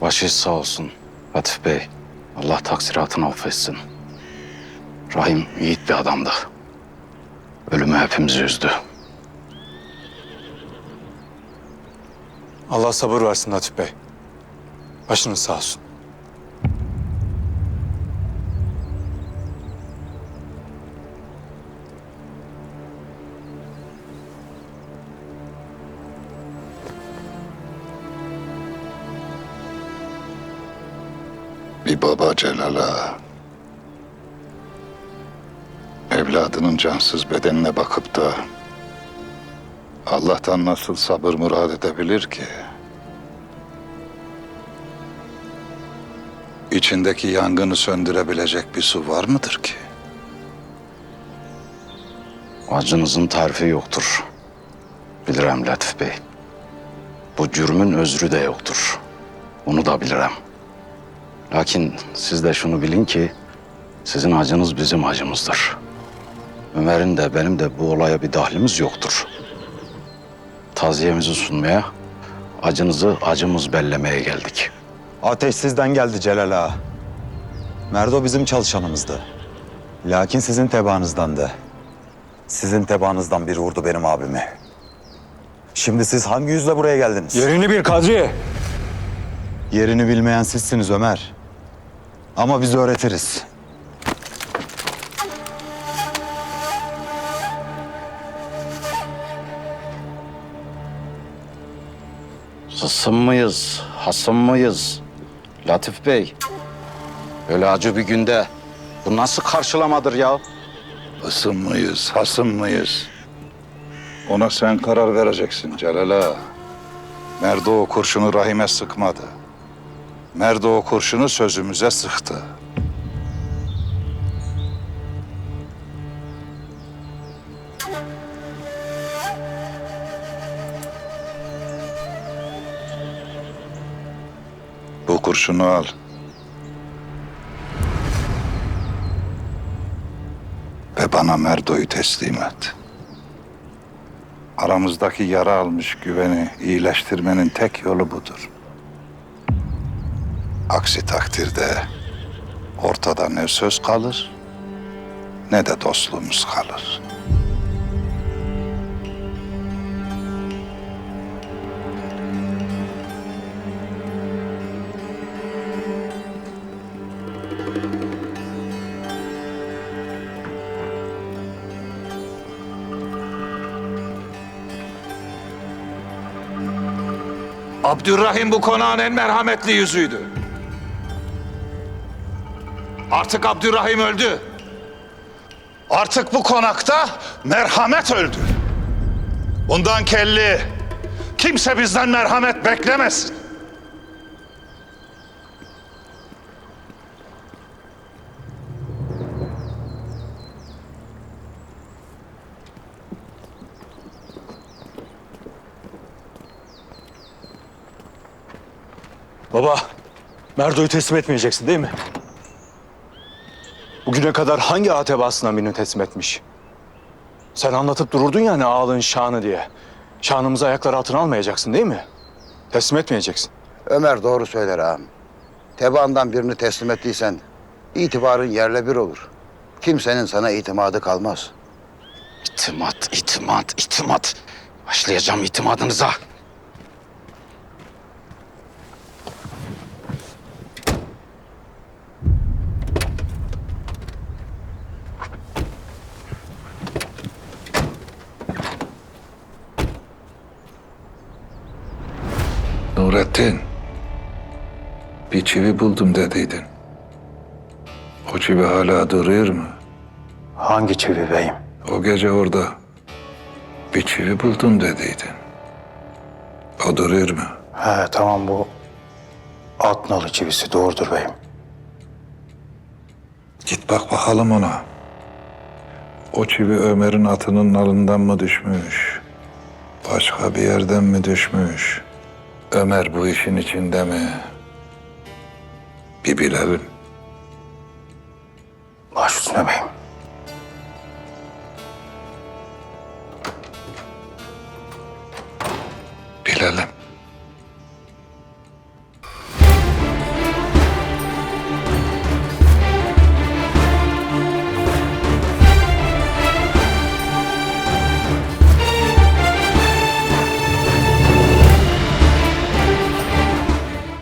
Başı sağ olsun Latif Bey. Allah taksiratını affetsin. Rahim yiğit bir adamdı. Ölümü hepimizi üzdü. Allah sabır versin Latif Bey. Başınız sağ olsun. Bir baba Celal'a evladının cansız bedenine bakıp da Allah'tan nasıl sabır murad edebilir ki? İçindeki yangını söndürebilecek bir su var mıdır ki? Acınızın tarifi yoktur. Bilirim Latif Bey. Bu cürmün özrü de yoktur. Onu da bilirim. Lakin siz de şunu bilin ki sizin acınız bizim acımızdır. Ömer'in de benim de bu olaya bir dahlimiz yoktur. Taziyemizi sunmaya, acınızı acımız bellemeye geldik. Ateş sizden geldi Celal Ağa. Merdo bizim çalışanımızdı. Lakin sizin tebaanızdandı. Sizin tebaanızdan biri vurdu benim abimi. Şimdi siz hangi yüzle buraya geldiniz? Yerini bil Kadriye. Yerini bilmeyen sizsiniz Ömer. Ama biz öğretiriz. Sısım mıyız, hasım mıyız? Latif Bey, öyle acı bir günde bu nasıl karşılamadır ya? Isın mıyız, hasım mıyız? Ona sen karar vereceksin Celal'a. Merdo o kurşunu rahime sıkmadı. Merdo o kurşunu sözümüze sıktı. Bu kurşunu al. Ve bana Merdo'yu teslim et. Aramızdaki yara almış güveni iyileştirmenin tek yolu budur. Aksi takdirde ortada ne söz kalır ne de dostluğumuz kalır. Abdurrahim bu konağın en merhametli yüzüydü. Artık Abdurrahim öldü. Artık bu konakta merhamet öldü. Bundan kelli kimse bizden merhamet beklemesin. Baba, Merdo'yu teslim etmeyeceksin değil mi? Bugüne kadar hangi ağa tebaasından birini teslim etmiş? Sen anlatıp dururdun ya hani ağalığın şanı diye. Şanımızı ayaklar altına almayacaksın değil mi? Teslim etmeyeceksin. Ömer doğru söyler ağam. Tebaandan birini teslim ettiysen itibarın yerle bir olur. Kimsenin sana itimadı kalmaz. İtimat, itimat, itimat. Başlayacağım itimadınıza. Nurettin, bir çivi buldum dediydin. O çivi hala duruyor mu? Hangi çivi beyim? O gece orada bir çivi buldum dediydin. O duruyor mu? He tamam bu at nalı çivisi doğrudur beyim. Git bak bakalım ona. O çivi Ömer'in atının nalından mı düşmüş? Başka bir yerden mi düşmüş? Ömer bu işin içinde mi? Bir bilelim. Baş üstüne beyim. Bilelim.